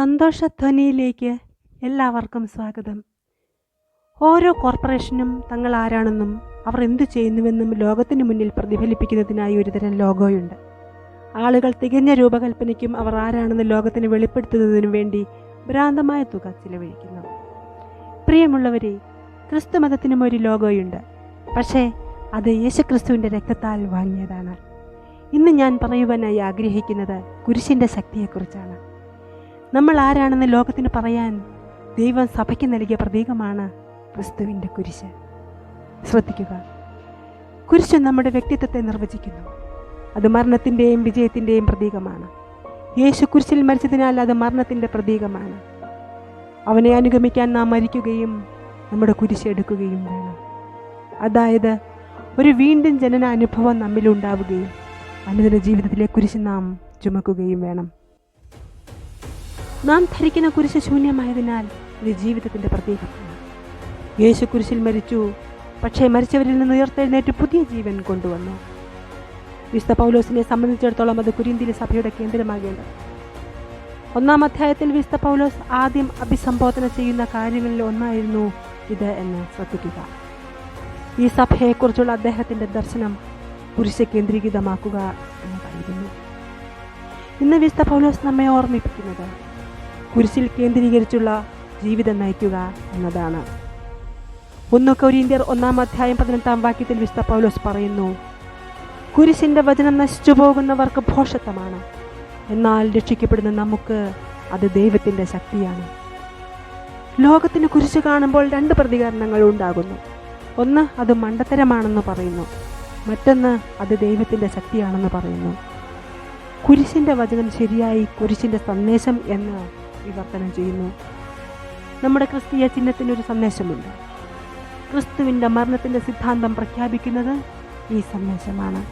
സന്തോഷധ്വനിയിലേക്ക് എല്ലാവർക്കും സ്വാഗതം. ഓരോ കോർപ്പറേഷനും തങ്ങൾ ആരാണെന്നും അവർ എന്തു ചെയ്യുന്നുവെന്നും ലോകത്തിന് മുന്നിൽ പ്രതിഫലിപ്പിക്കുന്നതിനായി ഒരുതരം ലോഗോയുണ്ട്. ആളുകൾ തികഞ്ഞ രൂപകൽപ്പനയ്ക്കും അവർ ആരാണെന്ന് ലോകത്തിന് വെളിപ്പെടുത്തുന്നതിനും വേണ്ടി ഭ്രാന്തമായ തുക ചിലവഴിക്കുന്നു. പ്രിയമുള്ളവരെ ക്രിസ്തു മതത്തിനും ഒരു ലോഗോയുണ്ട്. പക്ഷേ അത് യേശുക്രിസ്തുവിന്റെ രക്തത്താൽ വാങ്ങിയതാണ്. ഇന്ന് ഞാൻ പറയുവാനായി ആഗ്രഹിക്കുന്നത് കുരിശിന്റെ ശക്തിയെക്കുറിച്ചാണ്. നമ്മൾ ആരാണെന്ന് ലോകത്തിന് പറയാൻ ദൈവം സഭയ്ക്ക് നൽകിയ പ്രതീകമാണ് ക്രിസ്തുവിന്റെ കുരിശ്. ശ്രദ്ധിക്കുക. കുരിശ് നമ്മുടെ വ്യക്തിത്വത്തെ നിർവചിക്കുന്നു. അത് മരണത്തിന്റെയും വിജയത്തിന്റെയും പ്രതീകമാണ്. യേശു കുരിശിൽ മരിച്ചതിനാൽ അത് മരണത്തിന്റെ പ്രതീകമാണ്. അവനെ അനുഗമിക്കാൻ നാം മരിക്കുകയും നമ്മുടെ കുരിശ് എടുക്കുകയും വേണം. അതായത് ഒരു വീണ്ടും ജനന അനുഭവം നമ്മിലുണ്ടാവുകയും അനുദിന ജീവിതത്തിലെ കുരിശ് നാം ചുമക്കുകയും വേണം. നാം ധരിക്കുന്ന കുരിശ് ശൂന്യമായതിനാൽ ഇത് ജീവിതത്തിന്റെ പ്രതീകമാണ് യേശു കുരിശിൽ മരിച്ചു. പക്ഷേ മരിച്ചവരിൽ നിന്ന് ഉയർത്തെഴുന്നേറ്റ് പുതിയ ജീവൻ കൊണ്ടുവന്നു. വിശുദ്ധ പൗലോസിനെ സംബന്ധിച്ചിടത്തോളം അത് കുരിന്തിലെ സഭയുടെ കേന്ദ്രമാകേണ്ടത്. ഒന്നാം അധ്യായത്തിൽ വിശുദ്ധ പൗലോസ് ആദ്യം അഭിസംബോധന ചെയ്യുന്ന കാര്യങ്ങളിൽ ഒന്നായിരുന്നു ഇത് എന്ന് ശ്രദ്ധിക്കുക. ഈ സഭയെക്കുറിച്ചുള്ള അദ്ദേഹത്തിന്റെ ദർശനം കുരിശ് കേന്ദ്രീകൃതമാക്കുക എന്നതായിരുന്നു ഇന്ന് വിശുദ്ധ പൗലോസ് നമ്മെ ഓർമ്മിപ്പിക്കുന്നത് കുരിശിൽ കേന്ദ്രീകരിച്ചുള്ള ജീവിതം നയിക്കുക എന്നതാണ്. ഒന്ന് കൊരീന്ത്യർ ഒന്നാം അധ്യായം പതിനെട്ടാം വാക്യത്തിൽ വിശുദ്ധ പൗലോസ് പറയുന്നു കുരിശിന്റെ വചനം നശിച്ചു പോകുന്നവർക്ക് ഭോഷത്വമാണ് എന്നാൽ രക്ഷിക്കപ്പെടുന്ന നമുക്ക് അത് ദൈവത്തിന്റെ ശക്തിയാണ്. ലോകത്തിന് കുരിശ് കാണുമ്പോൾ രണ്ട് പ്രതികരണങ്ങൾ ഉണ്ടാകുന്നു. ഒന്ന് അത് മണ്ടത്തരമാണെന്ന് പറയുന്നു മറ്റൊന്ന് അത് ദൈവത്തിന്റെ ശക്തിയാണെന്ന് പറയുന്നു. കുരിശിന്റെ വചനം ശരിയായി കുരിശിന്റെ സന്ദേശം എന്ന് വിവർത്തനം ചെയ്യുന്നു. നമ്മുടെ ക്രിസ്തീയ ചിഹ്നത്തിനൊരു സന്ദേശമുണ്ട്. ക്രിസ്തുവിന്റെ മരണത്തിന്റെ സിദ്ധാന്തം പ്രഖ്യാപിക്കുന്നത് ഈ സന്ദേശമാണ്.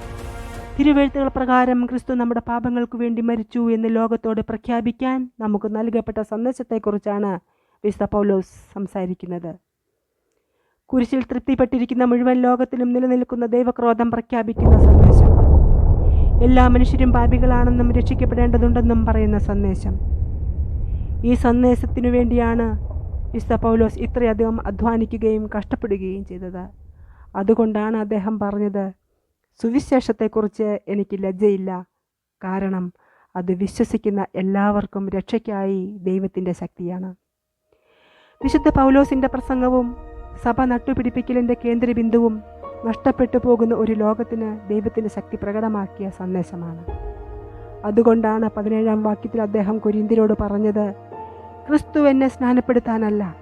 തിരുവെഴുത്തുകൾ പ്രകാരം ക്രിസ്തു നമ്മുടെ പാപങ്ങൾക്ക് വേണ്ടി മരിച്ചു എന്ന് ലോകത്തോട് പ്രഖ്യാപിക്കാൻ നമുക്ക് നൽകപ്പെട്ട സന്ദേശത്തെക്കുറിച്ചാണ് വിശുദ്ധ പൗലോസ് സംസാരിക്കുന്നത്. കുരിശിൽ തൃപ്തിപ്പെട്ടിരിക്കുന്ന മുഴുവൻ ലോകത്തിലും നിലനിൽക്കുന്ന ദൈവക്രോധം പ്രഖ്യാപിക്കുന്ന സന്ദേശം. എല്ലാ മനുഷ്യരും പാപികളാണെന്നും രക്ഷിക്കപ്പെടേണ്ടതുണ്ടെന്നും പറയുന്ന സന്ദേശം. ഈ സന്ദേശത്തിനു വേണ്ടിയാണ് വിശുദ്ധ പൗലോസ് ഇത്രയധികം അധ്വാനിക്കുകയും കഷ്ടപ്പെടുകയും ചെയ്തത്. അതുകൊണ്ടാണ് അദ്ദേഹം പറഞ്ഞത് സുവിശേഷത്തെക്കുറിച്ച് എനിക്ക് ലജ്ജയില്ല. കാരണം അത് വിശ്വസിക്കുന്ന എല്ലാവർക്കും രക്ഷയ്ക്കായി ദൈവത്തിന്റെ ശക്തിയാണ്. വിശുദ്ധ പൗലോസിന്റെ പ്രസംഗവും സഭ നട്ടുപിടിപ്പിക്കലിന്റെ കേന്ദ്രബിന്ദുവും നഷ്ടപ്പെട്ടു പോകുന്ന ഒരു ലോകത്തിന് ദൈവത്തിന്റെ ശക്തി പ്രകടമാക്കിയ സന്ദേശമാണ്. അതുകൊണ്ടാണ് പതിനേഴാം വാക്യത്തിൽ അദ്ദേഹം കുരിന്തിരോട് പറഞ്ഞത് ക്രിസ്തു എന്നെ സ്നാനപ്പെടുത്താനല്ല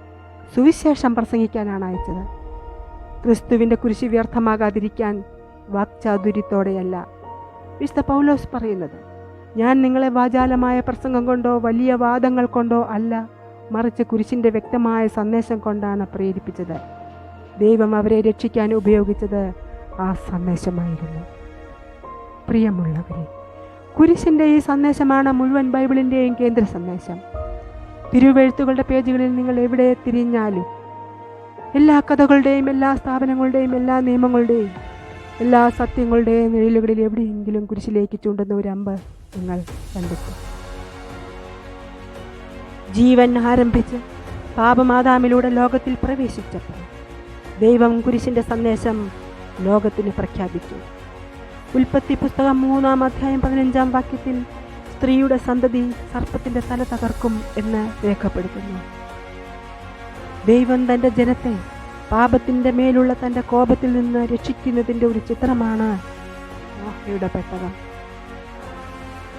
സുവിശേഷം പ്രസംഗിക്കാനാണ് അയച്ചത്. ക്രിസ്തുവിന്റെ കുരിശി വ്യർത്ഥമാകാതിരിക്കാൻ വാക്ചാതുര്യത്തോടെയല്ല. വിശുദ്ധ പൗലോസ് പറയുന്നത് ഞാൻ നിങ്ങളെ വാചാലമായ പ്രസംഗം കൊണ്ടോ വലിയ വാദങ്ങൾ കൊണ്ടോ അല്ല മറിച്ച് കുരിശിന്റെ വ്യക്തമായ സന്ദേശം കൊണ്ടാണ് പ്രേരിപ്പിച്ചത്. ദൈവം അവരെ രക്ഷിക്കാൻ ഉപയോഗിച്ചത് ആ സന്ദേശമായിരുന്നു. പ്രിയമുള്ളവരെ കുരിശിന്റെ ഈ സന്ദേശമാണ് മുഴുവൻ ബൈബിളിന്റെയും കേന്ദ്ര സന്ദേശം. തിരുവെഴുത്തുകളുടെ പേജുകളിൽ നിങ്ങൾ എവിടെ തിരിഞ്ഞാലും എല്ലാ കഥകളുടെയും എല്ലാ സ്ഥാപനങ്ങളുടെയും എല്ലാ നിയമങ്ങളുടെയും എല്ലാ സത്യങ്ങളുടെയും നിഴലുകളിൽ എവിടെയെങ്കിലും കുരിശിലേക്ക് ചൂണ്ടുന്ന ഒരു അമ്പ് നിങ്ങൾ കണ്ടെത്തും. ജീവൻ ആരംഭിച്ച് പാപമാതാമിലൂടെ ലോകത്തിൽ പ്രവേശിച്ചപ്പോൾ ദൈവം കുരിശിന്റെ സന്ദേശം ലോകത്തിന് പ്രഖ്യാപിച്ചു. ഉൽപ്പത്തി പുസ്തകം മൂന്നാം അധ്യായം പതിനഞ്ചാം വാക്യത്തിൽ സ്ത്രീയുടെ സന്തതി സർപ്പത്തിന്റെ തല തകർക്കും എന്ന് രേഖപ്പെടുത്തുന്നു. ദൈവം തന്റെ ജനത്തെ പാപത്തിന്റെ മേലുള്ള തന്റെ കോപത്തിൽ നിന്ന് രക്ഷിക്കുന്നതിന്റെ ഒരു ചിത്രമാണ് നോഹയുടെ പെട്ടകം.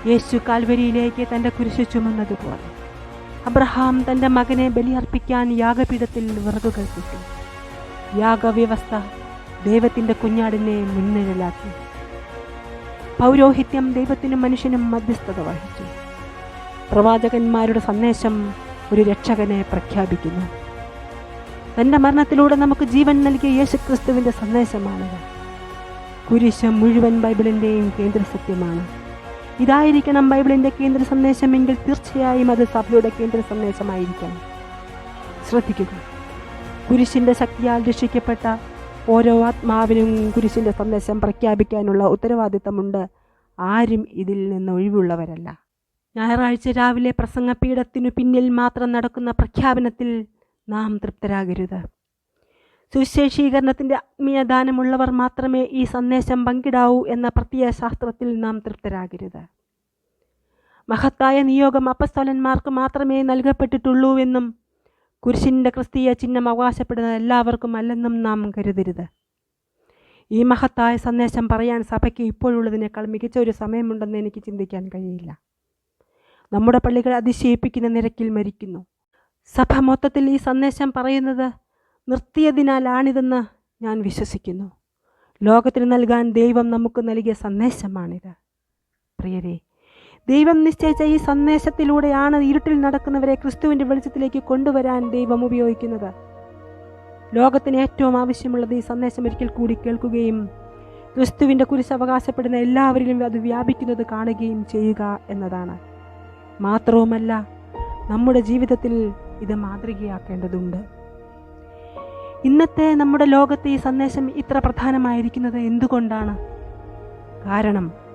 യേശു കാൽവരിയിലേക്ക് തന്റെ കുരിശ് ചുമന്നതുപോലെ അബ്രഹാം തന്റെ മകനെ ബലിയർപ്പിക്കാൻ യാഗപീഠത്തിൽ വിറകുകൾ കിട്ടി. യാഗവ്യവസ്ഥ ദൈവത്തിന്റെ കുഞ്ഞാടിനെ മുൻനിഴലാക്കി. പൗരോഹിത്യം ദൈവത്തിനും മനുഷ്യനും മധ്യസ്ഥത വഹിച്ചു. പ്രവാചകന്മാരുടെ സന്ദേശം ഒരു രക്ഷകനെ പ്രഖ്യാപിക്കുന്നു. തന്റെ മരണത്തിലൂടെ നമുക്ക് ജീവൻ നൽകിയ യേശുക്രിസ്തുവിന്റെ സന്ദേശമാണിത്. കുരിശ് മുഴുവൻ ബൈബിളിന്റെയും കേന്ദ്ര സത്യമാണ് ഇതായിരിക്കണം ബൈബിളിന്റെ കേന്ദ്ര സന്ദേശമെങ്കിൽ തീർച്ചയായും അത് സഭയുടെ കേന്ദ്ര സന്ദേശമായിരിക്കണം ശ്രദ്ധിക്കുക. കുരിശിന്റെ ശക്തിയാൽ രക്ഷിക്കപ്പെട്ട ഓരോ ആത്മാവിനും കുരിശിന്റെ സന്ദേശം പ്രഖ്യാപിക്കാനുള്ള ഉത്തരവാദിത്തമുണ്ട്. ആരും ഇതിൽ നിന്ന് ഒഴിവുള്ളവരല്ല. ഞായറാഴ്ച രാവിലെ പ്രസംഗപീഠത്തിനു പിന്നിൽ മാത്രം നടക്കുന്ന പ്രഖ്യാപനത്തിൽ നാം തൃപ്തരാകരുത്. സുവിശേഷീകരണത്തിന്റെ ആത്മീയദാനമുള്ളവർ മാത്രമേ ഈ സന്ദേശം പങ്കിടാവൂ എന്ന പ്രത്യയശാസ്ത്രത്തിൽ നാം തൃപ്തരാകരുത്. മഹത്തായ നിയോഗം അപ്പസ്തോലന്മാർക്ക് മാത്രമേ നൽകപ്പെട്ടിട്ടുള്ളൂ എന്നും കുരിശിന്റെ ക്രിസ്തീയ ചിഹ്നം അവകാശപ്പെടുന്ന എല്ലാവർക്കും അല്ലെന്നും നാം കരുതരുത്. ഈ മഹത്തായ സന്ദേശം പറയാൻ സഭയ്ക്ക് ഇപ്പോഴുള്ളതിനേക്കാൾ മികച്ച ഒരു സമയമുണ്ടെന്ന് എനിക്ക് ചിന്തിക്കാൻ കഴിയില്ല. നമ്മുടെ പള്ളികൾ അതിശയിപ്പിക്കുന്ന നിരക്കിൽ മരിക്കുന്നു. സഭ മൊത്തത്തിൽ ഈ സന്ദേശം പറയുന്നത് നിർത്തിയതിനാലാണിതെന്ന് ഞാൻ വിശ്വസിക്കുന്നു. ലോകത്തിന് നൽകാൻ ദൈവം നമുക്ക് നൽകിയ സന്ദേശമാണിത്. പ്രിയരെ ദൈവം നിശ്ചയിച്ച ഈ സന്ദേശത്തിലൂടെയാണ് ഇരുട്ടിൽ നടക്കുന്നവരെ ക്രിസ്തുവിന്റെ വെളിച്ചത്തിലേക്ക് കൊണ്ടുവരാൻ ദൈവം ഉപയോഗിക്കുന്നത്. ലോകത്തിന് ഏറ്റവും ആവശ്യമുള്ളത് ഈ സന്ദേശം ഒരിക്കൽ കൂടി കേൾക്കുകയും ക്രിസ്തുവിന്റെ കുരിശ് അവകാശപ്പെടുന്ന എല്ലാവരിലും അത് വ്യാപിക്കുന്നത് കാണുകയും ചെയ്യുക എന്നതാണ്. മാത്രവുമല്ല നമ്മുടെ ജീവിതത്തിൽ ഇത് മാതൃകയാക്കേണ്ടതുണ്ട്. ഇന്നത്തെ നമ്മുടെ ലോകത്തെ ഈ സന്ദേശം ഇത്ര പ്രധാനമായിരിക്കുന്നത് എന്തുകൊണ്ടാണ്? കാരണം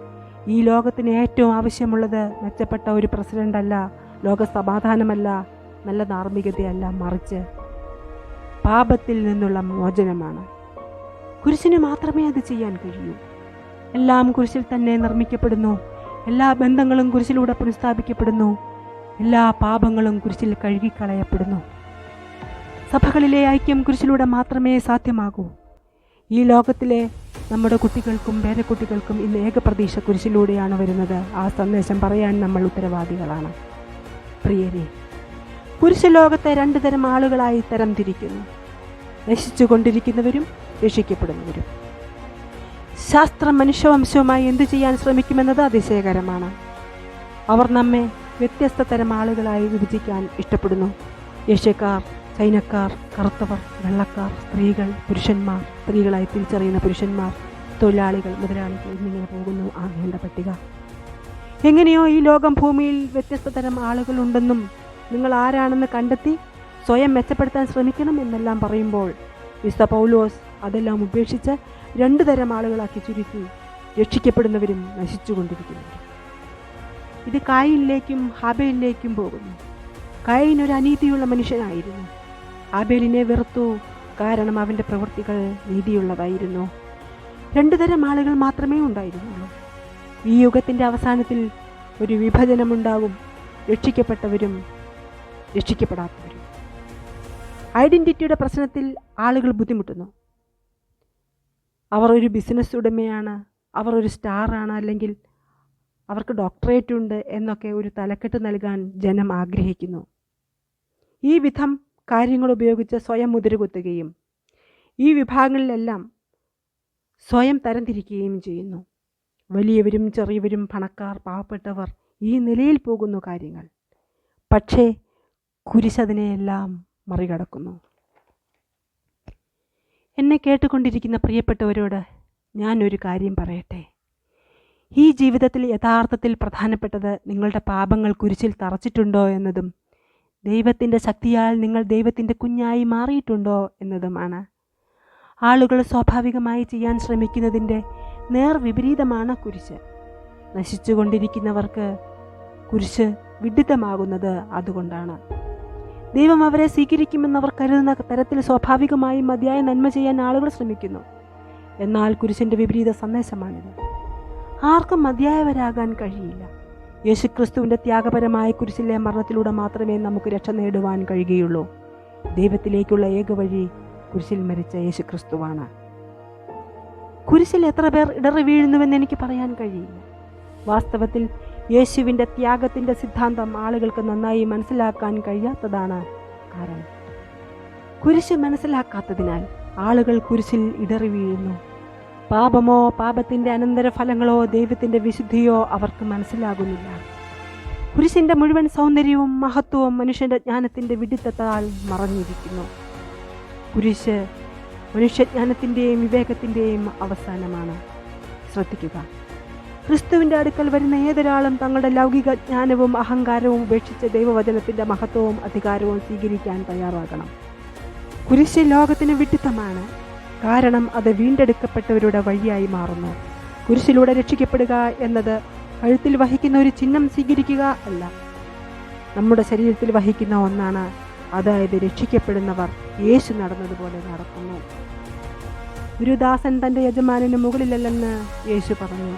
ഈ ലോകത്തിന് ഏറ്റവും ആവശ്യമുള്ളത് മെച്ചപ്പെട്ട ഒരു പ്രസിഡന്റ് അല്ല ലോക സമാധാനമല്ല നല്ല ധാർമ്മികതയല്ല മറിച്ച് പാപത്തിൽ നിന്നുള്ള മോചനമാണ്. കുരിശിന് മാത്രമേ അത് ചെയ്യാൻ കഴിയൂ. എല്ലാം കുരിശിൽ തന്നെ നിർമ്മിക്കപ്പെടുന്നു. എല്ലാ ബന്ധങ്ങളും കുരിശിലൂടെ പുനഃസ്ഥാപിക്കപ്പെടുന്നു. എല്ലാ പാപങ്ങളും കുരിശിൽ കഴുകിക്കളയപ്പെടുന്നു. സഭകളിലെ ഐക്യം കുരിശിലൂടെ മാത്രമേ സാധ്യമാകൂ. ഈ ലോകത്തിലെ നമ്മുടെ കുട്ടികൾക്കും പേരക്കുട്ടികൾക്കും ഇന്ന് ഏകപ്രതീക്ഷ കുരിശിലൂടെയാണ് വരുന്നത്. ആ സന്ദേശം പറയാൻ നമ്മൾ ഉത്തരവാദികളാണ്. പ്രിയരെ കുരിശ് ലോകത്തെ രണ്ടു തരം ആളുകളായി തരം തിരിക്കുന്നു നശിച്ചുകൊണ്ടിരിക്കുന്നവരും രക്ഷിക്കപ്പെടുന്നവരും. ശാസ്ത്രം മനുഷ്യവംശവുമായി എന്തു ചെയ്യാൻ ശ്രമിക്കുമെന്നത് അതിശയകരമാണ്. അവർ നമ്മെ വ്യത്യസ്ത തരം ആളുകളായി വിഭജിക്കാൻ ഇഷ്ടപ്പെടുന്നു. ഏഷ്യക്കാർ ചൈനക്കാർ കറുത്തവർ വെള്ളക്കാർ സ്ത്രീകൾ പുരുഷന്മാർ സ്ത്രീകളായി തിരിച്ചറിയുന്ന പുരുഷന്മാർ തൊഴിലാളികൾ മുതലാളികൾ എന്നിങ്ങനെ പോകുന്നു ആ നീണ്ട പട്ടിക. എങ്ങനെയോ ഈ ലോകം ഭൂമിയിൽ വ്യത്യസ്ത തരം ആളുകളുണ്ടെന്നും നിങ്ങൾ ആരാണെന്ന് കണ്ടെത്തി സ്വയം മെച്ചപ്പെടുത്താൻ ശ്രമിക്കണം എന്നെല്ലാം പറയുമ്പോൾ വിസ്ത പൗലോസ് അതെല്ലാം ഉപേക്ഷിച്ച് രണ്ടു തരം ആളുകളാക്കി ചുരുക്കി രക്ഷിക്കപ്പെടുന്നവരും നശിച്ചുകൊണ്ടിരിക്കുന്നവരും ഇത് കായിനിലേക്കും ഹബയിലേക്കും പോകുന്നു. കായിൻ ഒരു അനീതിയുള്ള മനുഷ്യനായിരുന്നു. ഹാബേലിനെ വെറുത്തു. കാരണം അവന്റെ പ്രവൃത്തികൾ നീതിയുള്ളതായിരുന്നു. രണ്ടു തരം ആളുകൾ മാത്രമേ ഉണ്ടായിരുന്നുള്ളൂ. ഈ യുഗത്തിന്റെ അവസാനത്തിൽ ഒരു വിഭജനമുണ്ടാകും രക്ഷിക്കപ്പെട്ടവരും രക്ഷിക്കപ്പെടാത്തവരും. ഐഡന്റിറ്റിയുടെ പ്രശ്നത്തിൽ ആളുകൾ ബുദ്ധിമുട്ടുന്നു. അവർ ഒരു ബിസിനസ് ഉടമയാണ്. അവർ ഒരു സ്റ്റാറാണ് അല്ലെങ്കിൽ അവർക്ക് ഡോക്ടറേറ്റ് ഉണ്ട് എന്നൊക്കെ ഒരു തലക്കെട്ട് നൽകാൻ ജനം ആഗ്രഹിക്കുന്നു. ഈ വിധം കാര്യങ്ങൾ ഉപയോഗിച്ച് സ്വയം മുതിരുകുത്തുകയും ഈ വിഭാഗങ്ങളിലെല്ലാം സ്വയം തരംതിരിക്കുകയും ചെയ്യുന്നു. വലിയവരും ചെറിയവരും പണക്കാർ പാവപ്പെട്ടവർ ഈ നിലയിൽ പോകുന്നു കാര്യങ്ങൾ. പക്ഷേ കുരിശതിനെയെല്ലാം മറികടക്കുന്നു. എന്നെ കേട്ടുകൊണ്ടിരിക്കുന്ന പ്രിയപ്പെട്ടവരോട് ഞാനൊരു കാര്യം പറയട്ടെ. ഈ ജീവിതത്തിൽ യഥാർത്ഥത്തിൽ പ്രധാനപ്പെട്ടത് നിങ്ങളുടെ പാപങ്ങൾ കുരിശിൽ തറച്ചിട്ടുണ്ടോ എന്നതും ദൈവത്തിന്റെ ശക്തിയാൽ നിങ്ങൾ ദൈവത്തിന്റെ കുഞ്ഞായി മാറിയിട്ടുണ്ടോ എന്നതുമാണ്. ആളുകൾ സ്വാഭാവികമായി ചെയ്യാൻ ശ്രമിക്കുന്നതിന്റെ നേർവിപരീതമാണ് കുരിശ്. നശിച്ചുകൊണ്ടിരിക്കുന്നവർക്ക് കുരിശ് വിഡിത്തമാകുന്നത് അതുകൊണ്ടാണ്. ദൈവം അവരെ സ്വീകരിക്കുമെന്നവർ കരുതുന്ന തരത്തിൽ സ്വാഭാവികമായും മതിയായ നന്മ ചെയ്യാൻ ആളുകൾ ശ്രമിക്കുന്നു. എന്നാൽ കുരിശിന്റെ വിപരീത സന്ദേശമാണിത്. ആർക്കും മതിയായവരാകാൻ കഴിയില്ല. യേശുക്രിസ്തുവിന്റെ ത്യാഗപരമായ കുരിശിലെ മരണത്തിലൂടെ മാത്രമേ നമുക്ക് രക്ഷ നേടുവാൻ കഴിയുകയുള്ളൂ. ദൈവത്തിലേക്കുള്ള ഏക വഴി കുരിശിൽ മരിച്ച യേശുക്രിസ്തുവാണ്. കുരിശിൽ എത്ര പേർ ഇടറി വീഴുന്നുവെന്ന് എനിക്ക് പറയാൻ കഴിയില്ല. വാസ്തവത്തിൽ യേശുവിന്റെ ത്യാഗത്തിന്റെ സിദ്ധാന്തം ആളുകൾക്ക് നന്നായി മനസ്സിലാക്കാൻ കഴിയാത്തതാണ് കാരണം. കുരിശ് മനസ്സിലാക്കാത്തതിനാൽ ആളുകൾ കുരിശിൽ ഇടറി വീഴുന്നു. പാപമോ പാപത്തിന്റെ അനന്തരഫലങ്ങളോ ദൈവത്തിന്റെ വിശുദ്ധിയോ അവർക്ക് മനസ്സിലാകുന്നില്ല. കുരിശിന്റെ മുഴുവൻ സൗന്ദര്യവും മഹത്വവും മനുഷ്യന്റെ ജ്ഞാനത്തിന്റെ വിഡിത്തത്താൽ മറഞ്ഞിരിക്കുന്നു. കുരിശ് മനുഷ്യജ്ഞാനത്തിന്റെയും വിവേകത്തിന്റെയും അവസാനമാണ്. ശ്രദ്ധിക്കുക. ക്രിസ്തുവിന്റെ അടുക്കൽ വരുന്ന ഏതൊരാളും തങ്ങളുടെ ലൗകിക ജ്ഞാനവും അഹങ്കാരവും ഉപേക്ഷിച്ച് ദൈവവചനത്തിന്റെ മഹത്വവും അധികാരവും സ്വീകരിക്കാൻ തയ്യാറാകണം. കുരിശ് ലോകത്തിന് വിഡിത്തമാണ്. കാരണം അത് വീണ്ടെടുക്കപ്പെട്ടവരുടെ വഴിയായി മാറുന്നു. കുരിശിലൂടെ രക്ഷിക്കപ്പെടുക എന്നത് കഴുത്തിൽ വഹിക്കുന്ന ഒരു ചിഹ്നം സ്വീകരിക്കുക അല്ല. നമ്മുടെ ശരീരത്തിൽ വഹിക്കുന്ന ഒന്നാണ് അതായത് രക്ഷിക്കപ്പെടുന്നവർ യേശു നടന്നതുപോലെ നടക്കുന്നു. ഒരു ദാസൻ തന്റെ യജമാനന് മുകളിലല്ലെന്ന് യേശു പറഞ്ഞു.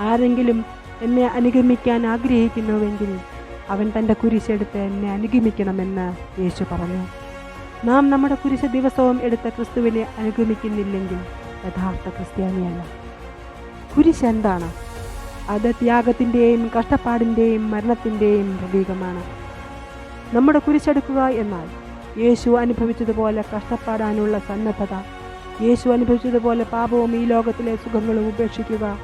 ആരെങ്കിലും എന്നെ അനുഗമിക്കാൻ ആഗ്രഹിക്കുന്നുവെങ്കിൽ അവൻ തന്റെ കുരിശെടുത്ത് എന്നെ അനുഗമിക്കണമെന്ന് യേശു പറഞ്ഞു. നാം നമ്മുടെ കുരിശ ദിവസവും എടുത്ത ക്രിസ്തുവിനെ അനുഗമിക്കുന്നില്ലെങ്കിൽ യഥാർത്ഥ ക്രിസ്ത്യാനിയല്ല. കുരിശ് എന്താണ്? അത് ത്യാഗത്തിന്റെയും കഷ്ടപ്പാടിന്റെയും മരണത്തിന്റെയും പ്രതീകമാണ്. നമ്മുടെ കുരിശെടുക്കുക എന്നാൽ യേശു അനുഭവിച്ചതുപോലെ കഷ്ടപ്പാടാനുള്ള സന്നദ്ധത യേശു അനുഭവിച്ചതുപോലെ പാപവും ഈ ലോകത്തിലെ സുഖങ്ങളും ഉപേക്ഷിക്കുക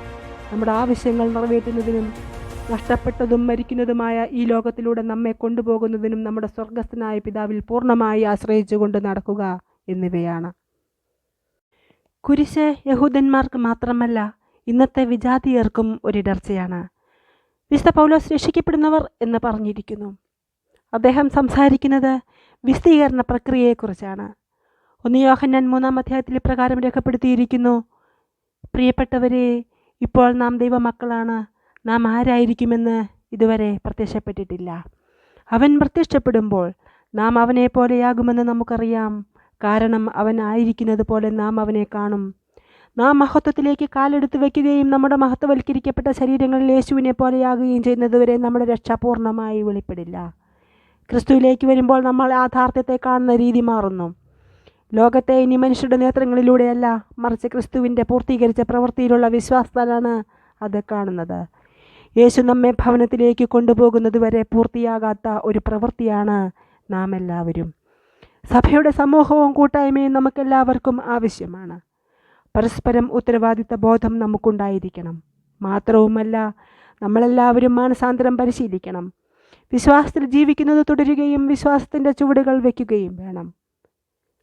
നമ്മുടെ ആവശ്യങ്ങൾ നിറവേറ്റുന്നതിനും നഷ്ടപ്പെട്ടതും മരിക്കുന്നതുമായ ഈ ലോകത്തിലൂടെ നമ്മെ കൊണ്ടുപോകുന്നതിനും നമ്മുടെ സ്വർഗസ്ഥനായ പിതാവിൽ പൂർണമായി ആശ്രയിച്ചുകൊണ്ട് നടക്കുക എന്നിവയാണ്. കുരിശ് യഹൂദന്മാർക്ക് മാത്രമല്ല ഇന്നത്തെ വിജാതീയർക്കും ഒരിടർച്ചയാണ്. വിശുദ്ധ പൗലോസ് രക്ഷിക്കപ്പെടുന്നവർ എന്ന് പറഞ്ഞിരിക്കുന്നു. അദ്ദേഹം സംസാരിക്കുന്നത് വിശദീകരണ പ്രക്രിയയെക്കുറിച്ചാണ്. ഒന്ന് യോഹന്നാൻ മൂന്നാം അധ്യായത്തിൽ പ്രകാരം രേഖപ്പെടുത്തിയിരിക്കുന്നു പ്രിയപ്പെട്ടവരെ ഇപ്പോൾ നാം ദൈവമക്കളാണ്. നാം ആരായിരിക്കുമെന്ന് ഇതുവരെ പ്രത്യക്ഷപ്പെട്ടിട്ടില്ല. അവൻ പ്രത്യക്ഷപ്പെടുമ്പോൾ നാം അവനെ പോലെയാകുമെന്ന് നമുക്കറിയാം. കാരണം അവൻ ആയിരിക്കുന്നത് പോലെ നാം അവനെ കാണും. നാം മഹത്വത്തിലേക്ക് കാലെടുത്ത് വയ്ക്കുകയും നമ്മുടെ മഹത്വവൽക്കരിക്കപ്പെട്ട ശരീരങ്ങളിൽ യേശുവിനെ പോലെയാകുകയും ചെയ്യുന്നതുവരെ നമ്മുടെ രക്ഷ പൂർണമായി വെളിപ്പെടില്ല. ക്രിസ്തുവിലേക്ക് വരുമ്പോൾ നമ്മൾ യാഥാർത്ഥ്യത്തെ കാണുന്ന രീതി മാറുന്നു. ലോകത്തെ ഇനി മനുഷ്യരുടെ നേത്രങ്ങളിലൂടെയല്ല മറിച്ച് ക്രിസ്തുവിന്റെ പൂർത്തീകരിച്ച പ്രവൃത്തിയിലുള്ള വിശ്വാസത്താലാണ് അത് കാണുന്നത്. യേശു നമ്മെ ഭവനത്തിലേക്ക് കൊണ്ടുപോകുന്നത് വരെ പൂർത്തിയാകാത്ത ഒരു പ്രവൃത്തിയാണ് നാം എല്ലാവരും സഭയുടെ സമൂഹവും കൂട്ടായ്മയും നമുക്കെല്ലാവർക്കും ആവശ്യമാണ്. പരസ്പരം ഉത്തരവാദിത്ത ബോധം നമുക്കുണ്ടായിരിക്കണം. മാത്രവുമല്ല നമ്മളെല്ലാവരും മാനസാന്തരം പരിശീലിക്കണം. വിശ്വാസത്തിൽ ജീവിക്കുന്നത് തുടരുകയും വിശ്വാസത്തിന്റെ ചുവടുകൾ വയ്ക്കുകയും വേണം.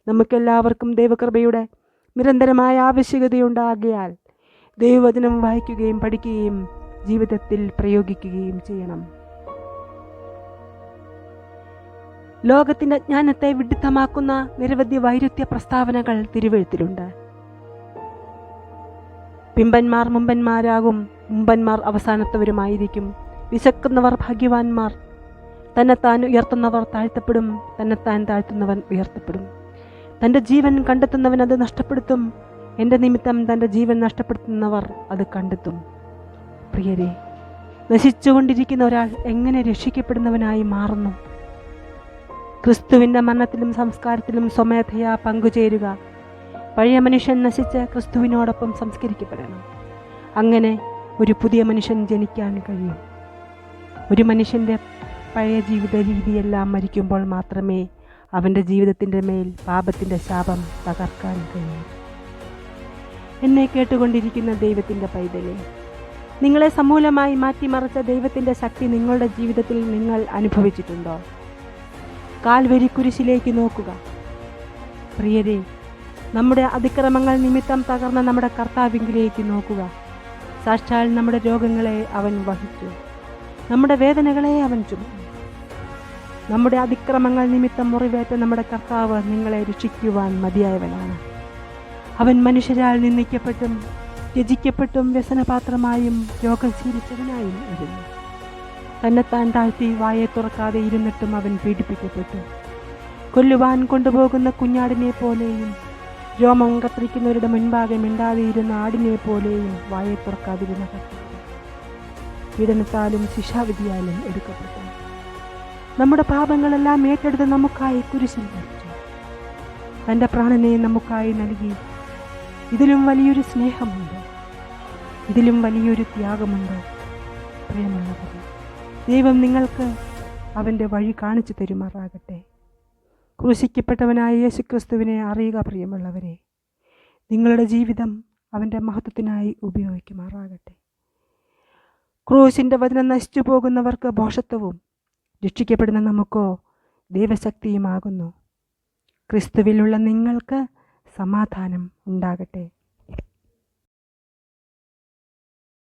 നമുക്കെല്ലാവർക്കും ദൈവകൃപയുടെ നിരന്തരമായ ആവശ്യകതയുണ്ടാകിയാൽ ദൈവവചനം വായിക്കുകയും പഠിക്കുകയും ജീവിതത്തിൽ പ്രയോഗിക്കുകയും ചെയ്യണം. ലോകത്തിന്റെ ജ്ഞാനത്തെ വിഡിത്തമാക്കുന്ന നിരവധി വൈരുദ്ധ്യ പ്രസ്താവനകൾ തിരുവഴുത്തിലുണ്ട്. പിമ്പന്മാർ മുമ്പന്മാരാകും മുമ്പന്മാർ അവസാനത്തവരുമായിരിക്കും. വിശക്കുന്നവർ ഭാഗ്യവാന്മാർ. തന്നെത്താൻ ഉയർത്തുന്നവർ താഴ്ത്തപ്പെടും തന്നെത്താൻ താഴ്ത്തുന്നവൻ ഉയർത്തപ്പെടും. തന്റെ ജീവൻ കണ്ടെത്തുന്നവൻ അത് നഷ്ടപ്പെടുത്തും. എന്റെ നിമിത്തം തന്റെ ജീവൻ നഷ്ടപ്പെടുത്തുന്നവർ അത് കണ്ടെത്തും. പ്രിയരെ നശിച്ചുകൊണ്ടിരിക്കുന്ന ഒരാൾ എങ്ങനെ രക്ഷിക്കപ്പെടുന്നവനായി മാറുന്നു? ക്രിസ്തുവിന്റെ മരണത്തിലും സംസ്കാരത്തിലും സ്വമേധയാ പങ്കുചേരുക. പഴയ മനുഷ്യൻ നശിച്ച് ക്രിസ്തുവിനോടൊപ്പം സംസ്കരിക്കപ്പെടണം. അങ്ങനെ ഒരു പുതിയ മനുഷ്യൻ ജനിക്കാൻ കഴിയും. ഒരു മനുഷ്യന്റെ പഴയ ജീവിത രീതിയെല്ലാം മരിക്കുമ്പോൾ മാത്രമേ അവന്റെ ജീവിതത്തിന്റെ മേൽ പാപത്തിന്റെ ശാപം തകർക്കാൻ കഴിയൂ. എന്നെ കേട്ടുകൊണ്ടിരിക്കുന്ന ദൈവത്തിന്റെ പൈതലെ നിങ്ങളെ സമൂലമായി മാറ്റിമറിച്ച ദൈവത്തിന്റെ ശക്തി നിങ്ങളുടെ ജീവിതത്തിൽ നിങ്ങൾ അനുഭവിച്ചിട്ടുണ്ടോ? കാൽവരി കുരിശിലേക്ക് നോക്കുക. പ്രിയരെ നമ്മുടെ അതിക്രമങ്ങൾ നിമിത്തം തകർന്ന നമ്മുടെ കർത്താവിങ്കിലേക്ക് നോക്കുക. സാക്ഷാൽ നമ്മുടെ രോഗങ്ങളെ അവൻ വഹിച്ചു. നമ്മുടെ വേദനകളെ അവൻ ചുമന്നു. നമ്മുടെ അതിക്രമങ്ങൾ നിമിത്തം മുറിവേറ്റ നമ്മുടെ കർത്താവ് നിങ്ങളെ രക്ഷിക്കുവാൻ മതിയായവനാണ്. അവൻ മനുഷ്യരാൽ നിന്ദിക്കപ്പെട്ടും ത്യജിക്കപ്പെട്ടും വ്യസനപാത്രമായും രോഗം ശീലിച്ചവനായും ഇരുന്നു. തന്നെത്താൻ താഴ്ത്തി വായെ തുറക്കാതെ ഇരുന്നിട്ടും അവൻ പീഡിപ്പിക്കപ്പെട്ടു. കൊല്ലുവാൻ കൊണ്ടുപോകുന്ന കുഞ്ഞാടിനെ പോലെയും രോമം കത്തിരിക്കുന്നവരുടെ മുൻപാകെ മിണ്ടാതെ ഇരുന്ന ആടിനെ പോലെയും വായെ തുറക്കാതിരുന്ന പീഡനത്താലും ശിക്ഷാവിധിയാലും എടുക്കപ്പെട്ടു. നമ്മുടെ പാപങ്ങളെല്ലാം ഏറ്റെടുത്ത് നമുക്കായി കുരിശിൽ ധരിച്ചു തന്റെ പ്രാണനെ നമുക്കായി നൽകി. ഇതിലും വലിയൊരു സ്നേഹമുണ്ട്. ഇതിലും വലിയൊരു ത്യാഗമുണ്ട്? പ്രിയമുള്ളവരെ ദൈവം നിങ്ങൾക്ക് അവന്റെ വഴി കാണിച്ചു തരുമാറാകട്ടെ. ക്രൂശിക്കപ്പെട്ടവനായ യേശുക്രിസ്തുവിനെ അറിയുക പ്രിയമുള്ളവരെ നിങ്ങളുടെ ജീവിതം അവന്റെ മഹത്വത്തിനായി ഉപയോഗിക്കുമാറാകട്ടെ. ക്രൂശിന്റെ വചനം നശിച്ചു പോകുന്നവർക്ക് ബോഷത്വവും രക്ഷിക്കപ്പെടുന്ന നമുക്കോ ദൈവശക്തിയുമാകുന്നു. ക്രിസ്തുവിലുള്ള നിങ്ങൾക്ക് സമാധാനം ഉണ്ടാകട്ടെ.